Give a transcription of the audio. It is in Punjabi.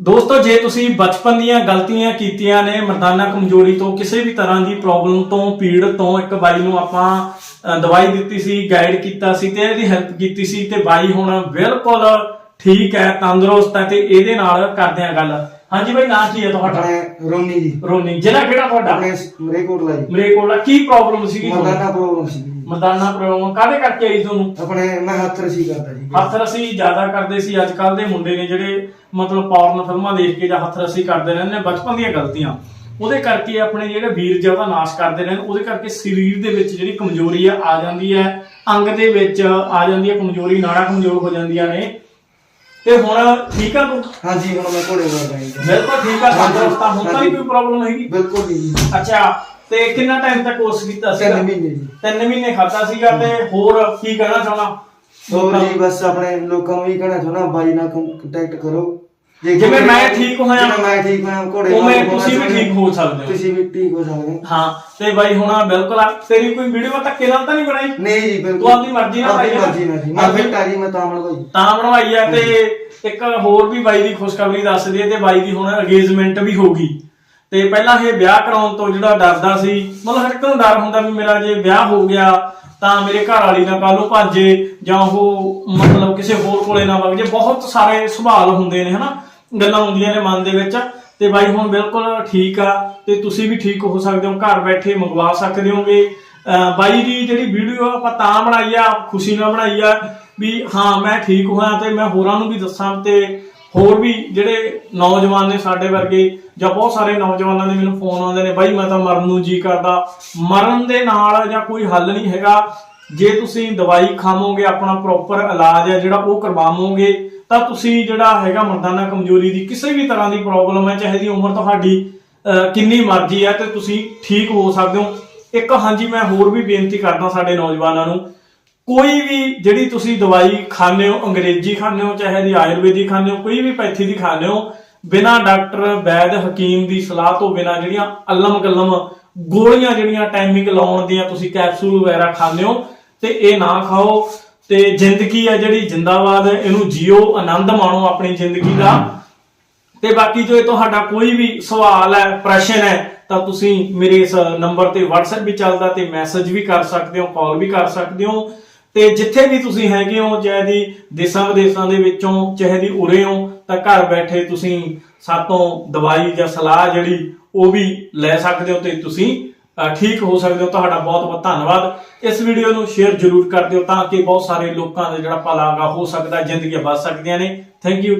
ਦੋਸਤੋ, ਜੇ ਤੁਸੀਂ ਬਚਪਨ ਦੀਆਂ ਗਲਤੀਆਂ ਕੀਤੀਆਂ ਨੇ, ਮਰਦਾਨਾ ਕਮਜ਼ੋਰੀ ਤੋਂ ਕਿਸੇ ਵੀ ਤਰ੍ਹਾਂ ਦੀ ਪ੍ਰੋਬਲਮ ਤੋਂ, ਪੀੜ ਤੋਂ, ਇੱਕ ਬਾਈ ਨੂੰ ਆਪਾਂ ਦਵਾਈ ਦਿੱਤੀ ਸੀ ਗਾਈਡ ਕੀਤਾ ਸੀ ਤੇ ਇਹਦੀ ਹੈਲਪ ਕੀਤੀ ਸੀ ਤੇ ਬਾਈ ਹੁਣ ਬਿਲਕੁਲ ਠੀਕ ਹੈ, ਤੰਦਰੁਸਤ ਹੈ ਤੇ ਇਹਦੇ ਨਾਲ ਕਰਦੇ ਆ ਗੱਲ। ਹਾਂਜੀ ਬਾਈ ਨਾਂ ਕੀ ਹੈ ਤੁਹਾਡਾ? ਆਪਣੇ ਰੋਮੀ ਜੀ। ਰੋਨੀ ਜ਼ਿਲ੍ਹਾ ਕਿਹੜਾ ਤੁਹਾਡਾ? ਆਪਣੇ ਮਰੇਕੋਟਲਾ ਜੀ। ਮੇਰੇ ਕੋਲ ਕੀ ਪ੍ਰੋਬਲਮ ਸੀਗੀ ਤੁਹਾਨੂੰ? ਮਰਦਾਨਾ ਪ੍ਰੋਬਲਮ ਸੀ ਜੀ। ਮਰਦਾਨਾ ਪ੍ਰੋਬਲਮ ਕਾਹਦੇ ਕਰਕੇ ਆਈ ਤੁਹਾਨੂੰ? ਆਪਣੇ ਮੈਂ ਹੱਥ ਰਸੀ ਕਰਦਾ ਜੀ। ਹੱਥ ਰਸੀ ਜ਼ਿਆਦਾ ਕਰਦੇ ਸੀ ਅੱਜ ਕੱਲ ਦੇ ਮੁੰਡੇ ਨੇ ਜਿਹੜੇ ਮਤਲਬ ਪੌਰਨ ਫਿਲਮਾਂ ਦੇਖ ਕੇ ਜਾਂ ਹੱਥ ਰਸੀ ਕਰਦੇ ਰਹਿੰਦੇ ਨੇ ਬਚਪਨ ਦੀਆਂ ਗਲਤੀਆਂ। ਉਹਦੇ ਕਰਕੇ ਆਪਣੇ ਜਿਹੜੇ ਵੀਰ ਜੀ ਉਹਦਾ ਨਾਸ਼ ਕਰਦੇ ਰਹਿੰਦੇ। ਉਹਦੇ ਕਰਕੇ ਸਰੀਰ ਦੇ ਵਿੱਚ ਜਿਹੜੀ ਕਮਜ਼ੋਰੀ ਆ ਆ ਜਾਂਦੀ ਹੈ। ਅੰਗ ਦੇ ਵਿੱਚ ਆ ਜਾਂਦੀ ਹੈ ਕਮਜ਼ੋਰੀ ਨਾੜਾਂ ਕਮਜ਼ੋਰ ਹੋ ਜਾਂਦੀਆਂ ਨੇ। ਤੇ ਹੁਣ ਠੀਕ ਆ ਤੂੰ? ਹਾਂਜੀ ਹੁਣ ਮੈਂ ਘੋੜੇ ਕਰਦਾ ਜੀ। ਬਿਲਕੁਲ ਠੀਕ ਆ ਤੰਦਰੁਸਤ ਆ ਹੁਣ ਤਾਂ ਕੋਈ ਪ੍ਰੋਬਲਮ ਹੈਗੀ। ਬਿਲਕੁਲ ਨਹੀਂ ਜੀ। ਅੱਛਾ ਤੇ ਕਿੰਨਾ ਟਾਈਮ ਤੱਕ ਕੋਰਸ ਕੀਤਾ ਸੀ ਤਿੰਨ ਮਹੀਨੇ ਜੀ। ਤਿੰਨ ਮਹੀਨੇ ਖਾਤਾ ਸੀਗਾ ਤੇ ਹੋਰ ਕੀ ਕਹਿਣਾ ਚਾਹਣਾ? ਹੋਰ ਜੀ ਬਸ ਆਪਣੇ ਲੋਕਾਂ ਨੂੰ ਵੀ ਕਹਿਣਾ ਚਾਹੁੰਦਾ ਬਾਈ ਨਾਲ ਕੰਟੈਕਟ ਕਰੋ। ਜੇ ਜਿਵੇਂ ਮੈਂ ਠੀਕ ਹੋਇਆ- ਜਿਵੇਂ ਮੈਂ ਠੀਕ ਹੋਇਆ ਘੋੜੇ ਨਾਲ ਉਵੇਂ ਹੋਣਾ ਤੁਸੀਂ ਵੀ ਚਾਹੁੰਦੇ ਠੀਕ ਹੋ ਸਕਦੇ ਹੋ। ਤੁਸੀਂ ਵੀ ਠੀਕ ਹੋ ਸਕਦੇ। ਹੋ। ਹਾਂ ਤੇ ਬਾਈ ਹੁਣ ਬਿਲਕੁਲ ਆ- ਤੇਰੀ ਕੋਈ ਵੀਡੀਓ ਧੱਕੇ ਨਾਲ ਤਾਂ ਨਹੀਂ ਬਣਾਈ? ਨਹੀਂ ਜੀ ਬਿਲਕੁਲ। ਤੂੰ ਆਪਣੀ ਮਰਜ਼ੀ ਨਾਲ ਆਪਣੀ ਪਾਈ ਆ? ਮਰਜ਼ੀ ਨਾਲ ਜੀ। ਮੈਂ ਫਿੱਟ ਆ ਜੀ ਮੈਂ ਤਾਂ ਮਨ ਭਾਈ ਤਾਂ ਬਣਵਾਈ ਆ ਤੇ ਇੱਕ ਹੋਰ ਵੀ ਬਾਈ ਦੀ ਖੁਸ਼ਖਬਰੀ ਦੱਸ ਦਈਏ ਤੇ ਬਾਈ ਦੀ ਹੁਣ ਅਗੇਜਮੈਂਟ ਵੀ ਹੋ ਗਈ। ਤੇ ਪਹਿਲਾਂ ਇਹ ਵਿਆਹ ਕਰਾਉਣ ਤੋਂ ਜਿਹੜਾ ਡਰਦਾ ਸੀ ਮਤਲਬ ਹਰ ਇੱਕ ਨੂੰ ਡਰ ਹੁੰਦਾ ਵੀ ਮੇਰਾ ਜੇ ਵਿਆਹ ਹੋ ਗਿਆ ਤਾਂ ਮੇਰੇ ਘਰ ਵਾਲੀ ਨਾ ਕੱਲ ਨੂੰ ਭਾਜੇ ਜਾਂ ਉਹ ਮਤਲਬ ਕਿਸੇ ਹੋਰ ਕੋਲੇ ਨਾ ਵਗ ਜੇ। ਬਹੁਤ ਸਾਰੇ ਸਵਾਲ ਹੁੰਦੇ ਨੇ ਹਨਾ? ਗੱਲਾਂ ਹੁੰਦੀਆਂ ਨੇ ਮਨ ਦੇ ਵਿੱਚ। ਤੇ ਬਾਈ ਹੁਣ ਬਿਲਕੁਲ ਠੀਕ ਆ, ਤੇ ਤੁਸੀਂ ਵੀ ਠੀਕ ਹੋ ਸਕਦੇ ਹੋ, ਘਰ ਬੈਠੇ ਮੰਗਵਾ ਸਕਦੇ ਹੋਗੇ। ਬਾਈ ਦੀ ਜਿਹੜੀ ਵੀਡੀਓ ਆਪਾਂ ਤਾਂ ਬਣਾਈ ਆ, ਖੁਸ਼ੀ ਨਾਲ ਬਣਾਈ ਆ, ਵੀ ਹਾਂ, ਮੈਂ ਠੀਕ ਹੋਇਆ ਤੇ ਮੈਂ ਹੋਰਾਂ ਨੂੰ ਵੀ ਦੱਸਾਂ ਤੇ ਹੋਰ ਵੀ ਜਿਹੜੇ ਨੌਜਵਾਨ ਨੇ ਸਾਡੇ ਵਰਗੇ ਜਾਂ ਬਹੁਤ ਸਾਰੇ ਨੌਜਵਾਨਾਂ ਦੇ ਮੈਨੂੰ ਫੋਨ ਆਉਂਦੇ ਨੇ, ਬਾਈ ਮੈਂ ਤਾਂ ਮਰਨ ਨੂੰ ਜੀ ਕਰਦਾ। ਮਰਨ ਦੇ ਨਾਲ ਜਾਂ ਕੋਈ ਹੱਲ ਨਹੀਂ ਹੈਗਾ। ਜੇ ਤੁਸੀਂ ਦਵਾਈ ਖਾਵੋਗੇ, ਆਪਣਾ ਪ੍ਰੋਪਰ ਇਲਾਜ ਹੈ ਜਿਹੜਾ ਉਹ ਕਰਵਾਵੋਗੇ ਤਾਂ ਤੁਸੀਂ ਜਿਹੜਾ ਹੈਗਾ ਮਰਦਾਨਾ ਕਮਜ਼ੋਰੀ ਦੀ ਕਿਸੇ ਵੀ ਤਰ੍ਹਾਂ ਦੀ ਪ੍ਰੋਬਲਮ ਹੈ, ਚਾਹੇ ਦੀ ਉਮਰ ਤੁਹਾਡੀ ਕਿੰਨੀ ਮਰਜ਼ੀ ਹੈ ਤੇ ਤੁਸੀਂ ਠੀਕ ਹੋ ਸਕਦੇ ਹੋ। ਇੱਕ ਹਾਂਜੀ, ਮੈਂ ਹੋਰ ਵੀ ਬੇਨਤੀ ਕਰਦਾ ਸਾਡੇ ਨੌਜਵਾਨਾਂ ਨੂੰ, ਕੋਈ ਵੀ ਜਿਹੜੀ ਤੁਸੀਂ ਦਵਾਈ ਖਾਂਦੇ ਹੋ, ਅੰਗਰੇਜ਼ੀ ਖਾਂਦੇ ਹੋ, ਚਾਹੇ ਦੀ ਆਯੁਰਵੈਦਿਕ ਖਾਂਦੇ ਹੋ, ਕੋਈ ਵੀ ਪੈਥੀ ਦੀ ਖਾਂਦੇ ਹੋ, ਬਿਨਾਂ ਡਾਕਟਰ, ਵੈਦ, ਹਕੀਮ ਦੀ ਸਲਾਹ ਤੋਂ ਬਿਨਾਂ ਜਿਹੜੀਆਂ ਅਲਮ ਕਲਮ ਗੋਲੀਆਂ ਜਿਹੜੀਆਂ ਟਾਈਮਿੰਗ ਲਾਉਣ ਦੀਆਂ ਤੁਸੀਂ ਕੈਪਸੂਲ ਵਗੈਰਾ ਖਾਂਦੇ ਹੋ, ਤੇ ਇਹ ਨਾ ਖਾਓ। ਤੇ ਜ਼ਿੰਦਗੀ ਹੈ ਜਿਹੜੀ ਜਿੰਦਾਬਾਦ ਇਹਨੂੰ ਜੀਓ, ਆਨੰਦ ਮਾਣੋ ਆਪਣੀ ਜ਼ਿੰਦਗੀ ਦਾ। ਤੇ ਬਾਕੀ ਜੋ ਤੁਹਾਡਾ ਕੋਈ ਵੀ ਸਵਾਲ ਹੈ, ਪ੍ਰਸ਼ਨ ਹੈ, ਤਾਂ ਤੁਸੀਂ ਮੇਰੇ ਇਸ ਨੰਬਰ ਤੇ WhatsApp ਵੀ ਚੱਲਦਾ ਤੇ ਮੈਸੇਜ ਵੀ ਕਰ ਸਕਦੇ ਹੋ ਕਾਲ ਵੀ ਕਰ ਸਕਦੇ ਹੋ। ਤੇ ਜਿੱਥੇ ਵੀ ਤੁਸੀਂ ਹੈਗੇ ਹੋ, ਚਾਹੇ ਦੀ ਦੇਸਾਂ ਵਿਦੇਸਾਂ ਦੇ ਵਿੱਚੋਂ, ਚਾਹੇ ਦੀ ਉਰੇ ਹੋ, ਤਾਂ ਘਰ ਬੈਠੇ ਤੁਸੀਂ ਸਾਤੋਂ ਦਵਾਈ ਜਾਂ ਸਲਾਹ ਜਿਹੜੀ ਉਹ ਵੀ ਲੈ ਸਕਦੇ ਹੋ ਤੇ ਤੁਸੀਂ ਠੀਕ ਹੋ ਸਕਦੇ ਹੋ। ਤੁਹਾਡਾ ਬਹੁਤ ਬਹੁਤ ਧੰਨਵਾਦ। ਇਸ ਵੀਡੀਓ ਨੂੰ ਸ਼ੇਅਰ ਜ਼ਰੂਰ ਕਰ ਦਿਓ ਤਾਂ ਕਿ ਬਹੁਤ ਸਾਰੇ ਲੋਕਾਂ ਦਾ ਜਿਹੜਾ ਭਲਾ ਹੋ ਸਕਦਾ, ਜ਼ਿੰਦਗੀਆਂ ਬਚ ਸਕਦੀਆਂ ਨੇ। Thank you